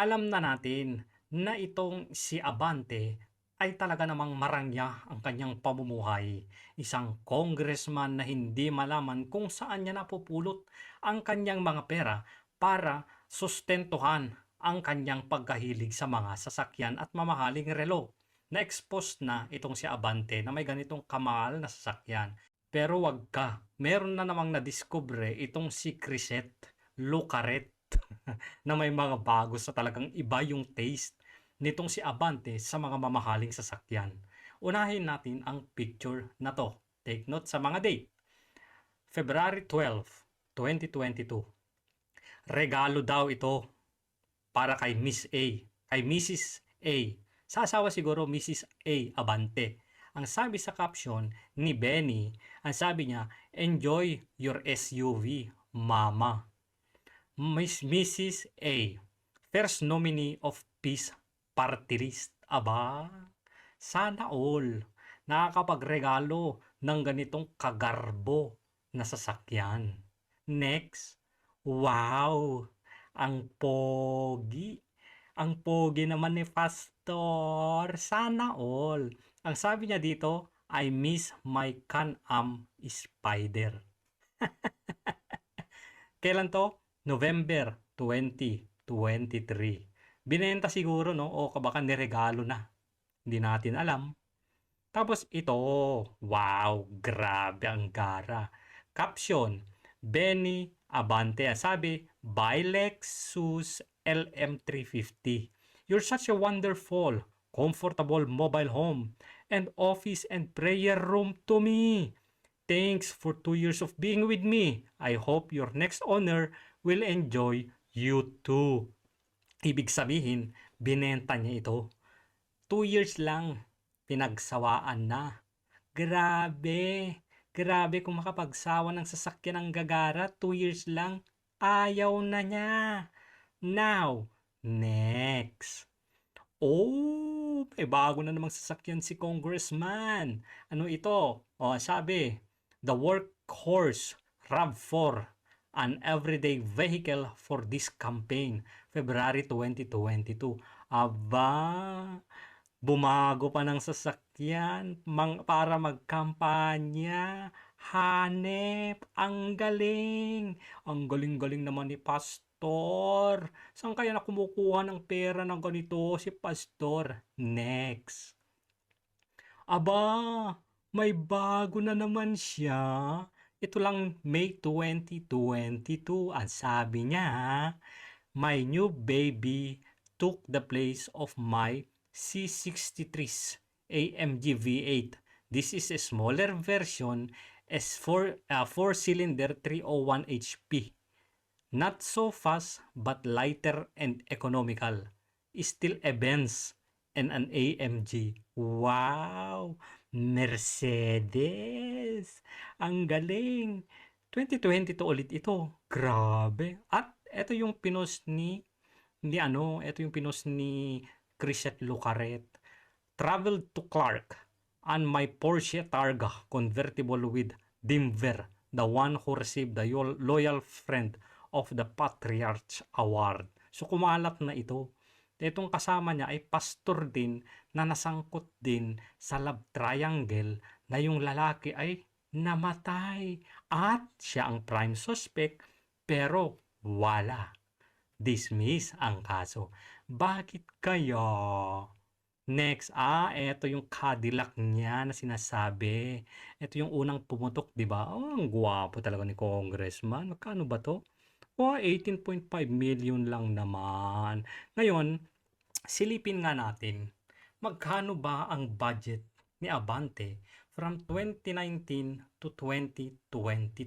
alam na natin na itong si Abante ay talaga namang marangya ang kanyang pamumuhay. Isang congressman na hindi malaman kung saan niya napupulot ang kanyang mga pera para sustentuhan ang kanyang pagkahilig sa mga sasakyan at mamahaling relo. Na-expose na itong si Abante na may ganitong kamahal na sasakyan. Pero wag ka, meron na namang nadiskubre itong si Crisette Lucaret na may mga bago sa talagang iba yung taste nitong si Abante sa mga mamahaling sasakyan. Unahin natin ang picture na to. Take note sa mga date. February 12, 2022. Regalo daw ito para kay Miss A, kay Mrs. A. Sa asawa siguro Mrs. A. Abante. Ang sabi sa caption ni Benny, ang sabi niya, enjoy your SUV, mama. Miss Mrs. A. First nominee of Peace Party List. Aba, sana all nakakapagregalo ng ganitong kagarbo na sasakyan. Next, wow, ang pogi. Ang pogi naman ni Pastor. Sana all. Ang sabi niya dito, I miss my Can-Am Spider. Kailan to? November 2023. Binenta siguro, no? O baka niregalo na. Hindi natin alam. Tapos ito, wow, grabe ang gara. Caption, Benny Abante. Sabi, buy Lexus LM350. You're such a wonderful, comfortable mobile home and office and prayer room to me. Thanks for two years of being with me. I hope your next owner will enjoy you too. Ibig sabihin, binenta niya ito. Two years lang, pinagsawaan na. Grabe, grabe kung makapagsawa ng sasakyan ng gagara, two years lang, ayaw na niya. Now, next. Oh, may bago na namang sasakyan si Congressman. Ano ito? O, sabi, the workhorse RAV4, an everyday vehicle for this campaign, February 2022. Aba, bumago pa ng sasakyan mang, para magkampanya. Hanep, ang galing. Ang galing-galing naman ni Pastor. Saan kaya na kumukuha ng pera ng ganito si Pastor? Next. Aba, may bago na naman siya. Ito lang May 2022. Ang sabi niya, My new baby took the place of my C63's AMG V8. This is a smaller version as four, uh, four-cylinder 301 HP. Not so fast but lighter and economical. Still a Benz and an AMG. Wow! Mercedes! Ang galing! 2022 ulit ito. Grabe! At ito yung pinos ni ni ano, ito yung pinos ni Chrisette Lucaret. Traveled to Clark on my Porsche Targa convertible with Dimver, the one who received the loyal friend of the Patriarch Award. So kumalat na ito. Itong kasama niya ay pastor din na nasangkot din sa love triangle na yung lalaki ay namatay at siya ang prime suspect pero wala. Dismiss ang kaso. Bakit kaya? Next, ah, eto yung Cadillac niya na sinasabi. Ito yung unang pumutok, di ba? Oh, ang gwapo talaga ni Congressman. Magkano ba to? Oh, 18.5 million lang naman. Ngayon, silipin nga natin, magkano ba ang budget ni Abante from 2019 to 2022?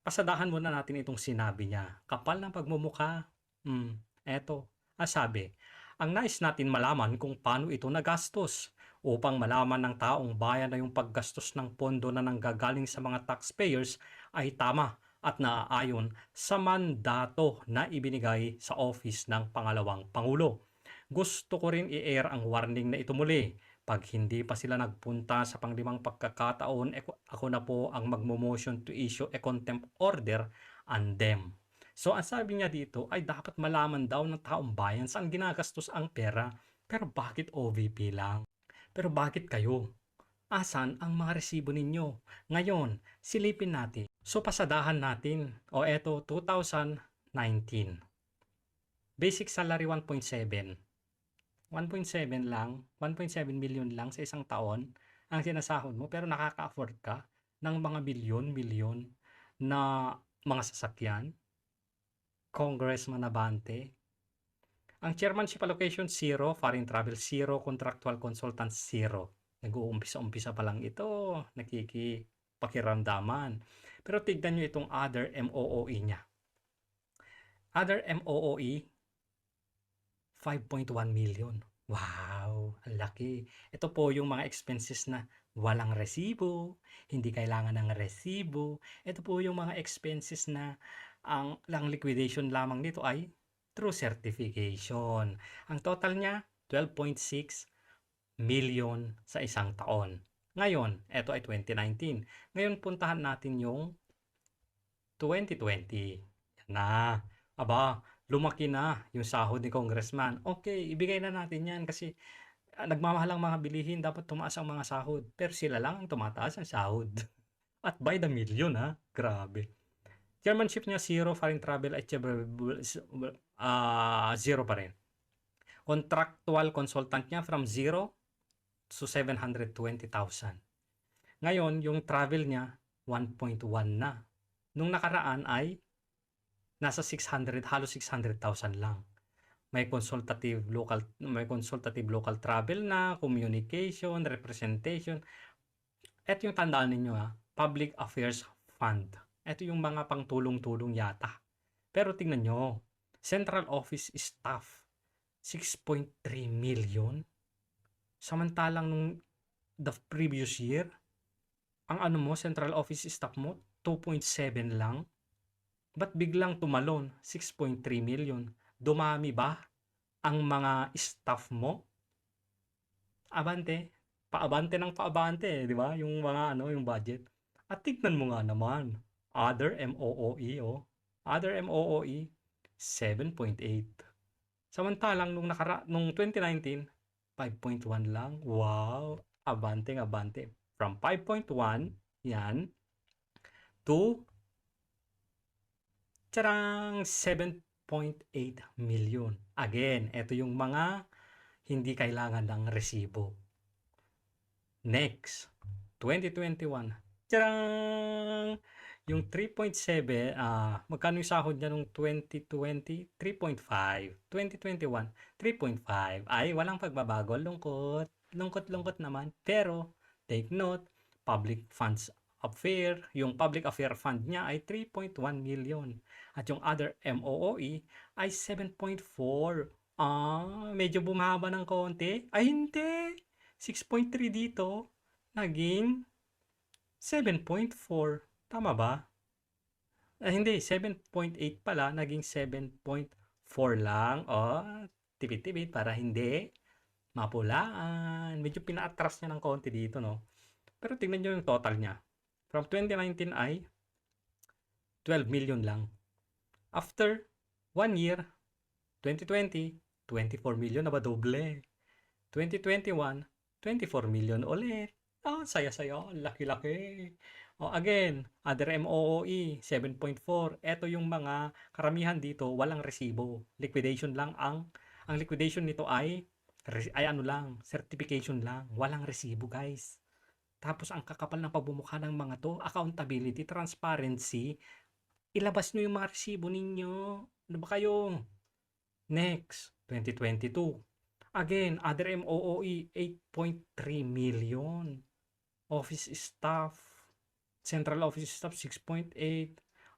Pasadahan muna natin itong sinabi niya. Kapal ng pagmumuka. Hmm, eto. Ah, sabi, ang nais natin malaman kung paano ito nagastos upang malaman ng taong bayan na yung paggastos ng pondo na nanggagaling sa mga taxpayers ay tama at naaayon sa mandato na ibinigay sa office ng pangalawang pangulo. Gusto ko rin i-air ang warning na ito muli. Pag hindi pa sila nagpunta sa panglimang pagkakataon, ako ako na po ang magmo-motion to issue a contempt order on them. So, ang sabi niya dito ay dapat malaman daw ng taong bayan saan ginagastos ang pera. Pero bakit OVP lang? Pero bakit kayo? Asan ang mga resibo ninyo? Ngayon, silipin natin. So, pasadahan natin. O eto, 2019. Basic salary 1.7. 1.7 lang, 1.7 million lang sa isang taon ang sinasahod mo pero nakaka-afford ka ng mga bilyon-milyon na mga sasakyan. Congressman Abante. Ang chairmanship allocation, zero. Foreign travel, zero. Contractual consultant, zero. Nag-uumpisa-umpisa pa lang ito. Nakikipakiramdaman. Pero tignan nyo itong other MOOE niya. Other MOOE, 5.1 million. Wow, ang laki. Ito po yung mga expenses na walang resibo, hindi kailangan ng resibo. Ito po yung mga expenses na ang lang liquidation lamang nito ay through certification. Ang total niya, 12.6 million sa isang taon. Ngayon, ito ay 2019. Ngayon, puntahan natin yung 2020. Yan na. Aba, lumaki na yung sahod ni congressman. Okay, ibigay na natin yan kasi ah, nagmamahal ang mga bilihin, dapat tumaas ang mga sahod. Pero sila lang ang tumataas ang sahod. At by the million ha, grabe. Chairmanship niya zero, foreign travel ay ah, zero pa rin. Contractual consultant niya from zero to 720,000. Ngayon, yung travel niya 1.1 na. Nung nakaraan ay nasa 600 halos 600,000 lang. May consultative local may consultative local travel na, communication, representation. Ito yung tandaan ninyo ha, Public Affairs Fund. Ito yung mga pangtulong-tulong yata. Pero tingnan nyo, Central Office Staff, 6.3 million. Samantalang nung the previous year, ang ano mo, Central Office Staff mo, 2.7 lang. Ba't biglang tumalon? 6.3 million. Dumami ba ang mga staff mo? Abante. Paabante ng paabante, di ba? Yung mga ano, yung budget. At tignan mo nga naman. Other MOOE, oh. Other MOOE, 7.8. Samantalang nung nakara nung 2019, 5.1 lang. Wow! Abante abante. From 5.1, yan, to Tsarang 7.8 million. Again, ito yung mga hindi kailangan ng resibo. Next, 2021. Tsarang! Yung 3.7, ah, magkano yung sahod niya nung 2020? 3.5. 2021, 3.5. Ay, walang pagbabago. Lungkot. Lungkot-lungkot naman. Pero, take note, public funds affair, yung public affair fund niya ay 3.1 million. At yung other MOOE ay 7.4. Ah, medyo bumaba ng konti. Ay, hindi. 6.3 dito. Naging 7.4. Tama ba? Ah, hindi, 7.8 pala, naging 7.4 lang. O, tipid-tipid para hindi mapulaan. Medyo pina-atras niya ng konti dito, no? Pero tingnan nyo yung total niya. From 2019 ay 12 million lang. After one year, 2020, 24 million na ba doble? 2021, 24 million ulit. Ah, saya-saya. Laki-laki. O again, other MOOE, 7.4. Ito yung mga karamihan dito, walang resibo. Liquidation lang ang, ang liquidation nito ay, ay ano lang, certification lang. Walang resibo guys. Tapos ang kakapal ng pabumukha ng mga to, accountability, transparency, ilabas nyo yung mga resibo ninyo. Ano ba kayo? Next, 2022. Again, other MOOE, 8.3 million. Office staff, central office staff, 6.8.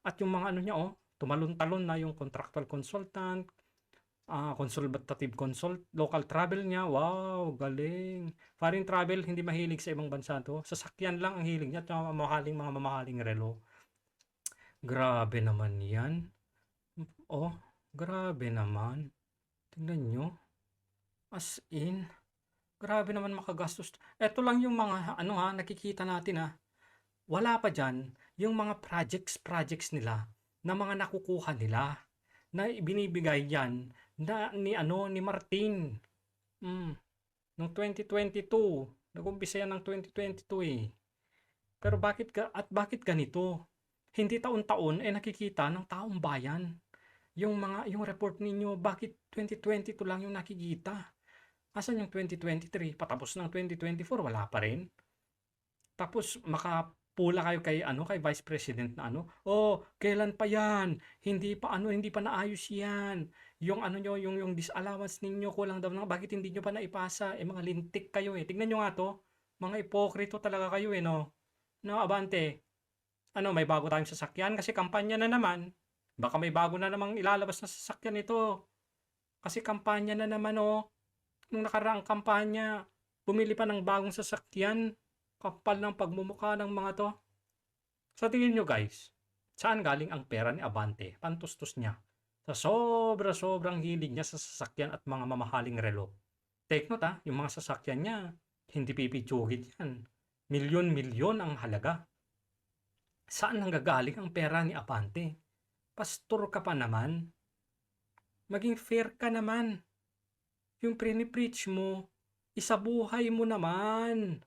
At yung mga ano niya, oh, tumalon-talon na yung contractual consultant, ah consultative consult, local travel niya, wow, galing. Foreign travel, hindi mahilig sa ibang bansa to. Sasakyan lang ang hilig niya at mamahaling mga mamahaling relo. Grabe naman yan. Oh, grabe naman. Tingnan nyo. As in, grabe naman makagastos. Ito lang yung mga, ano ha, nakikita natin ha. Wala pa dyan, yung mga projects, projects nila na mga nakukuha nila na binibigay yan na ni ano ni Martin. Mm. Noong 2022, nag-umpisa yan ng 2022 eh. Pero bakit ka at bakit ganito? Hindi taon-taon eh nakikita ng taong bayan. Yung mga yung report ninyo, bakit 2022 lang yung nakikita? Asan yung 2023? Patapos ng 2024, wala pa rin. Tapos makapula kayo kay ano kay Vice President na ano, "Oh, kailan pa 'yan? Hindi pa ano, hindi pa naayos 'yan. Yung ano nyo, yung yung disallowance ninyo kulang daw na bakit hindi nyo pa naipasa? Eh mga lintik kayo eh. Tingnan nyo nga 'to. Mga ipokrito talaga kayo eh, no? No, Abante. Ano, may bago tayong sasakyan kasi kampanya na naman. Baka may bago na namang ilalabas na sasakyan ito. Kasi kampanya na naman oh. Nung nakaraang kampanya, bumili pa ng bagong sasakyan. Kapal ng pagmumukha ng mga to. Sa tingin nyo guys, saan galing ang pera ni Abante? Pantustos niya. Sa sobra-sobrang hilig niya sa sasakyan at mga mamahaling relo. Take note ha, yung mga sasakyan niya, hindi pipitsugin yan. Milyon-milyon ang halaga. Saan nanggagaling ang pera ni Abante? Pastor ka pa naman. Maging fair ka naman. Yung pre-preach mo, isabuhay mo naman.